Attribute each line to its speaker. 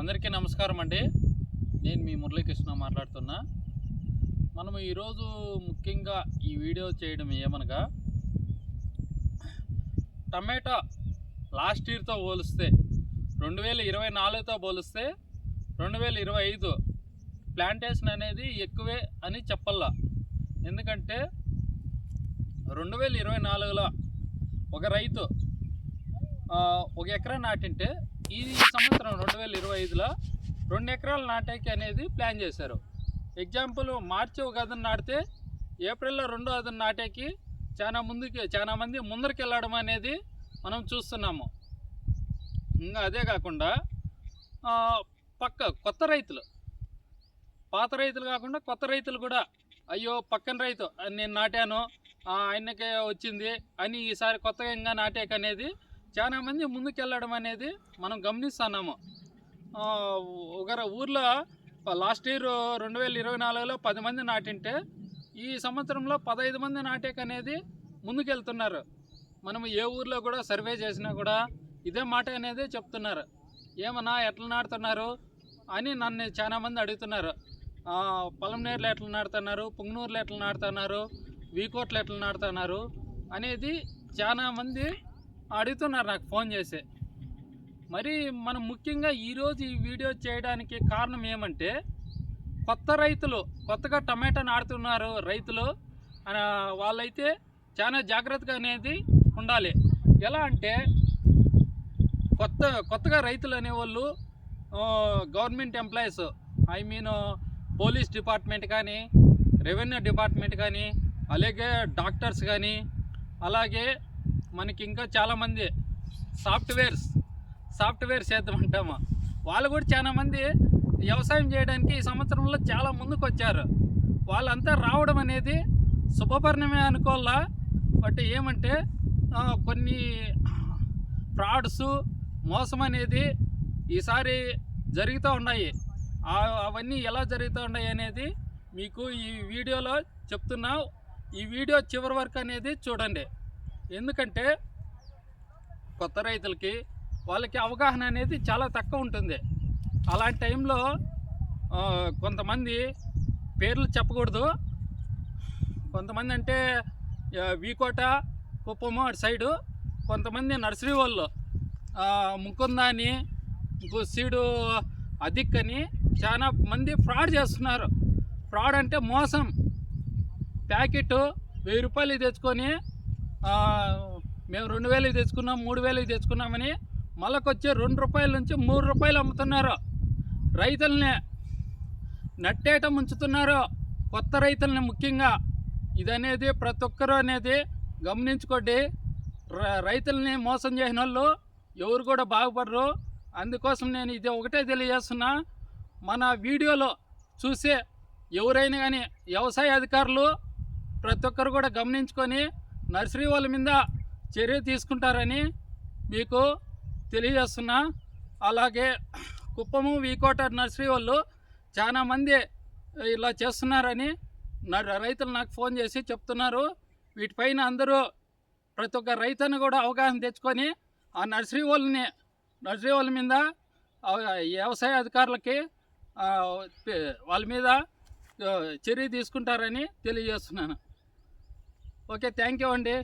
Speaker 1: అందరికీ నమస్కారం అండి. నేను మీ మురళీకృష్ణ మాట్లాడుతున్నా. మనము ఈరోజు ముఖ్యంగా ఈ వీడియో చేయడం ఏమనగా టమాటా లాస్ట్ ఇయర్తో పోలిస్తే రెండు వేల ఇరవై నాలుగుతో పోలిస్తే రెండు వేల ఇరవై ఐదు ప్లాంటేషన్ అనేది ఎక్కువే అని చెప్పల్లా. ఎందుకంటే రెండు వేల ఇరవై నాలుగులో ఒక రైతు ఒక ఎకరా నాటింటే ఈ సంవత్సరం రెండు వేల ఇరవై ఐదులో రెండు ఎకరాలు నాటేకి అనేది ప్లాన్ చేశారు. ఎగ్జాంపుల్ మార్చి ఒక అదన నాటితే ఏప్రిల్లో రెండో అదన నాటేకి చాలా ముందుకి చాలా మంది ముందరికి వెళ్ళడం అనేది మనం చూస్తున్నాము. ఇంకా అదే కాకుండా పక్క కొత్త రైతులు పాత రైతులు కాకుండా కొత్త రైతులు కూడా అయ్యో పక్కన రైతు నేను నాటాను ఆయనకే వచ్చింది అని ఈసారి కొత్తగా ఇంకా నాటేకనేది చాలామంది చాలా మంది ముందుకెళ్ళడం అనేది మనం గమనిస్తున్నాము. ఒక ఊర్లో లాస్ట్ ఇయర్ రెండు వేల ఇరవై నాలుగులో పది మంది నాటింటే ఈ సంవత్సరంలో పదహైదు మంది నాటేక అనేది ముందుకెళ్తున్నారు. మనం ఏ ఊర్లో కూడా సర్వే చేసినా కూడా ఇదే మాట అనేది చెప్తున్నారు. ఏమన్నా ఎట్లా నాటుతున్నారు అని నన్ను చాలా మంది అడుగుతున్నారు. పొలం పొలంనేరులో ఎట్లా నాటుతున్నారు పుంగనూరులో ఎట్లా నాటుతున్నారు వీకోట్లో ఎట్లా నాటుతున్నారు అనేది చాలామంది అడుగుతున్నారు నాకు ఫోన్ చేసి. మరి మనం ముఖ్యంగా ఈరోజు ఈ వీడియో చేయడానికి కారణం ఏమంటే కొత్త రైతులు కొత్తగా టమాటా నాడుతున్నారు రైతులు వాళ్ళైతే చాలా జాగ్రత్తగా అనేది ఉండాలి. ఎలా అంటే కొత్త కొత్తగా రైతులు అనేవాళ్ళు government employees I mean police department కానీ రెవెన్యూ డిపార్ట్మెంట్ కానీ అలాగే డాక్టర్స్ కానీ అలాగే మనకి ఇంకా చాలామంది సాఫ్ట్వేర్స్ సాఫ్ట్వేర్ చేద్దాం అంటాము వాళ్ళు కూడా చాలామంది వ్యవసాయం చేయడానికి ఈ సంవత్సరంలో చాలా ముందుకు వచ్చారు వాళ్ళంతా రావడం అనేది శుభపరిణమే అనుకోవాలా? బట్ ఏమంటే కొన్ని ఫ్రాడ్స్ మోసం అనేది ఈసారి జరుగుతూ ఉన్నాయి. అవన్నీ ఎలా జరుగుతూ ఉన్నాయి అనేది మీకు ఈ వీడియోలో చెప్తున్నా. ఈ వీడియో చివరి వరకు అనేది చూడండి. ఎందుకంటే కొత్త రైతులకి వాళ్ళకి అవగాహన అనేది చాలా తక్కువ ఉంటుంది. అలాంటి టైంలో కొంతమంది పేర్లు చెప్పకూడదు. కొంతమంది అంటే వీకోట కుప్పము అటు సైడు కొంతమంది నర్సరీ వాళ్ళు ఆ, ముకుంద అని ఇంకో సీడు అదిక్ అని చాలా మంది ఫ్రాడ్ చేస్తున్నారు. ఫ్రాడ్ అంటే మోసం. ప్యాకెట్ వెయ్యి రూపాయలు తెచ్చుకొని మేము రెండు వేలు తెచ్చుకున్నాం మూడు వేలు తెచ్చుకున్నామని మళ్ళకొచ్చి రెండు రూపాయల నుంచి మూడు రూపాయలు అమ్ముతున్నారు. రైతుల్ని నట్టేట ముంచుతున్నారు. కొత్త రైతుల్ని ముఖ్యంగా. ఇదనేది ప్రతి ఒక్కరూ అనేది గమనించుకోండి. రైతుల్ని మోసం చేసిన వాళ్ళు ఎవరు కూడా బాగుపడరు. అందుకోసం నేను ఇది ఒకటే తెలియజేస్తున్నా. మన వీడియోలో చూసే ఎవరైనా కానీ వ్యవసాయ అధికారులు ప్రతి ఒక్కరు కూడా గమనించుకొని నర్సరీ వాళ్ళ మీద చర్య తీసుకుంటారని మీకు తెలియజేస్తున్నా. అలాగే కుప్పము వీకోట నర్సరీ వాళ్ళు చాలామంది ఇలా చేస్తున్నారని నా- రైతులు నాకు ఫోన్ చేసి చెప్తున్నారు. వీటిపైన అందరూ ప్రతి ఒక్క రైతుని కూడా అవగాహన తెచ్చుకొని ఆ నర్సరీ వాళ్ళని నర్సరీ వాళ్ళ మీద వ్యవసాయ అధికారులకి వాళ్ళ మీద చర్య తీసుకుంటారని తెలియజేస్తున్నాను. ఓకే థ్యాంక్ యూ అండి.